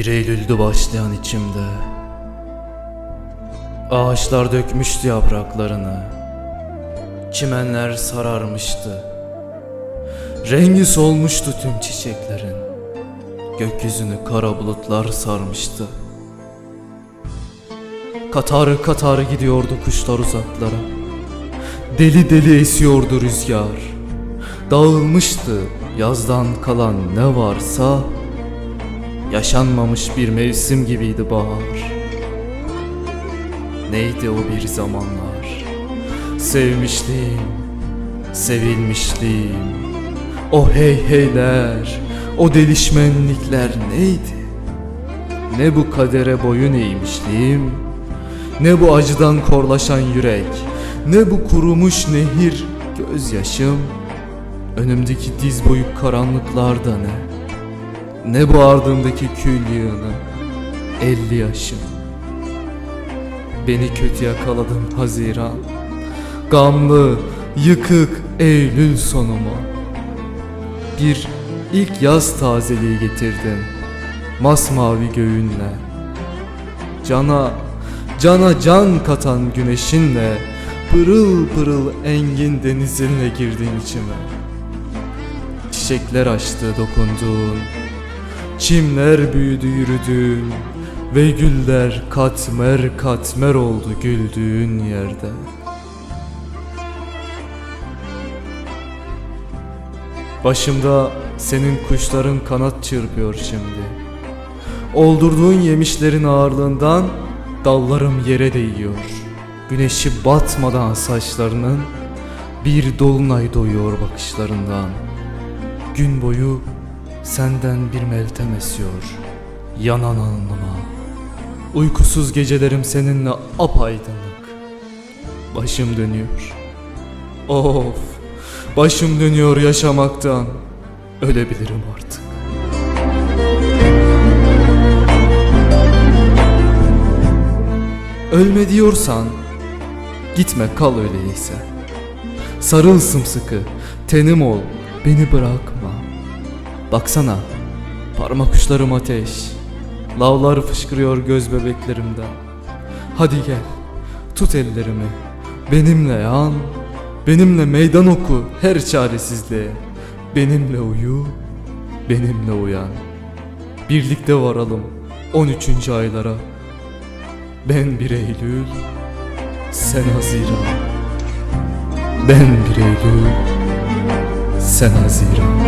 Bir Eylül'dü başlayan içimde. Ağaçlar dökmüştü yapraklarını. Çimenler sararmıştı. Rengi solmuştu tüm çiçeklerin. Gökyüzünü kara bulutlar sarmıştı. Katar katar gidiyordu kuşlar uzaklara. Deli deli esiyordu rüzgar. Dağılmıştı yazdan kalan ne varsa Yaşanmamış bir mevsim gibiydi bahar. Neydi o bir zamanlar? Sevmişliğim Sevilmişliğim. O hey heyler O delişmenlikler neydi? Ne bu kadere boyun eğmişliğim? Ne bu acıdan korlaşan yürek? Ne bu kurumuş nehir? Gözyaşım Önümdeki diz boyu karanlıklarda ne ne bu ardındaki kül yığını? Elli yaşım Beni kötü yakaladın Haziran. Gamlı, yıkık Eylül sonumu. Bir ilk yaz tazeliği getirdin Masmavi göğünle. Cana, cana can katan güneşinle Pırıl pırıl engin denizinle girdin içime. Çiçekler açtı dokunduğun Çimler büyüdü yürüdüğün Ve güller katmer katmer oldu güldüğün yerde. Başımda senin kuşların kanat çırpıyor şimdi. Oldurduğun yemişlerin ağırlığından dallarım yere değiyor. Güneşi batmadan saçlarının bir dolunay doyuyor bakışlarından. Gün boyu Senden bir meltem esiyor Yanan alnıma. Uykusuz gecelerim seninle apaydınlık. Başım dönüyor. Of Başım dönüyor yaşamaktan. Ölebilirim artık. Ölme diyorsan Gitme kal öyleyse. Sarıl sımsıkı Tenim ol Beni bırakma Baksana parmak uçlarım ateş. Lavlar fışkırıyor göz bebeklerimden. Hadi gel tut ellerimi. Benimle yan Benimle meydan oku her çaresizliğe. Benimle uyu Benimle uyan. Birlikte varalım 13. aylara. Ben bir Eylül Sen Haziran. Ben bir Eylül Sen Haziran